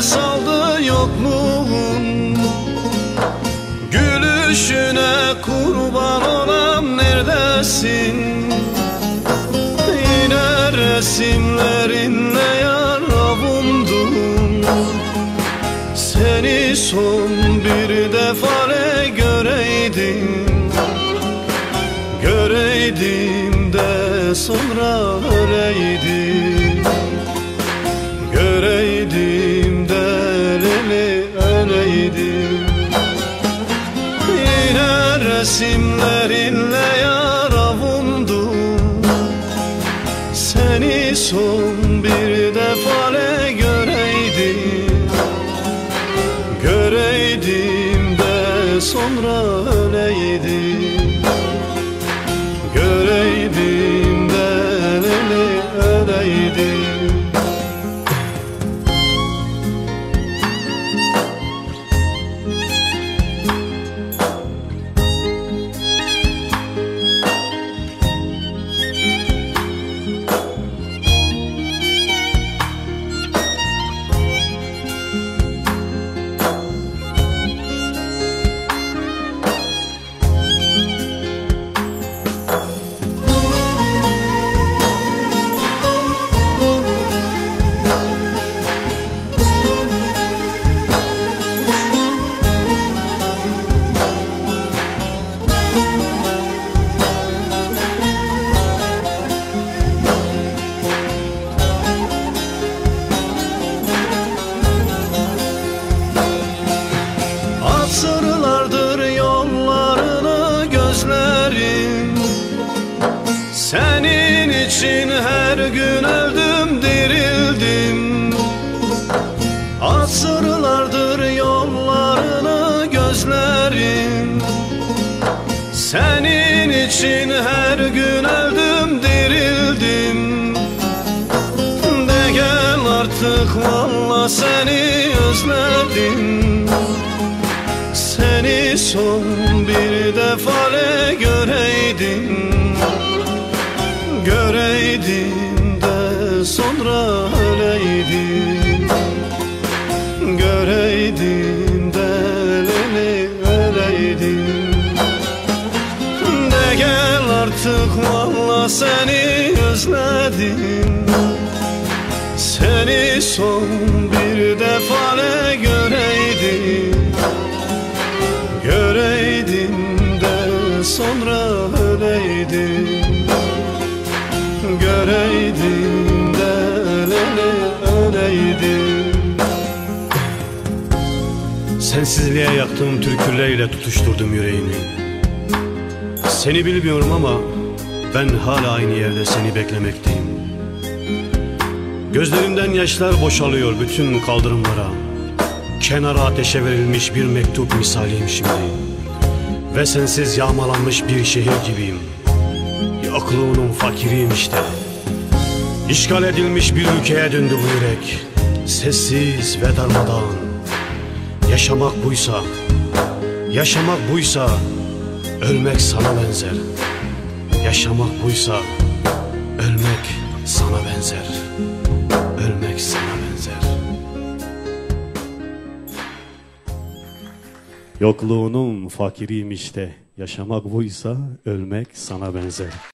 derinlere saldı yokluğun. Gülüşüne kurban olam neredesin? Yine resimlerinle yara buldum Seni son bir defa le göreydim Göreydim de sonra öleydim Göreydim de sonra öleydim Göreydim de leli öleydim Senin için her gün öldüm dirildim. Asırlardır yollarını gözlerim. Senin için her gün öldüm dirildim. De gel artık valla seni özledim. Seni son bir defa le göreydim Göreydim de sonra öleydim Göreydim de leli öleydim De gel artık valla seni özledim. Seni son bir defa le göreydim Göreydim de sonra öleydim Sensizliğe yaktığım türkülerle tutuşturdum yüreğimi. Seni bilmiyorum ama ben hala aynı yerde seni beklemekteyim. Gözlerimden yaşlar boşalıyor bütün kaldırımlara. Kenara ateşe verilmiş bir mektup misaliyim şimdi. Ve sensiz yağmalanmış bir şehir gibiyim. Yokluğunun fakiriyim işte. İşgal edilmiş bir ülkeye döndü bu yürek. Sessiz ve darmadağın Yaşamak buysa Yaşamak buysa Ölmek sana benzer Yaşamak buysa Ölmek sana benzer Ölmek sana benzer Yokluğunun fakiriyim işte. Yaşamak buysa ölmek sana benzer.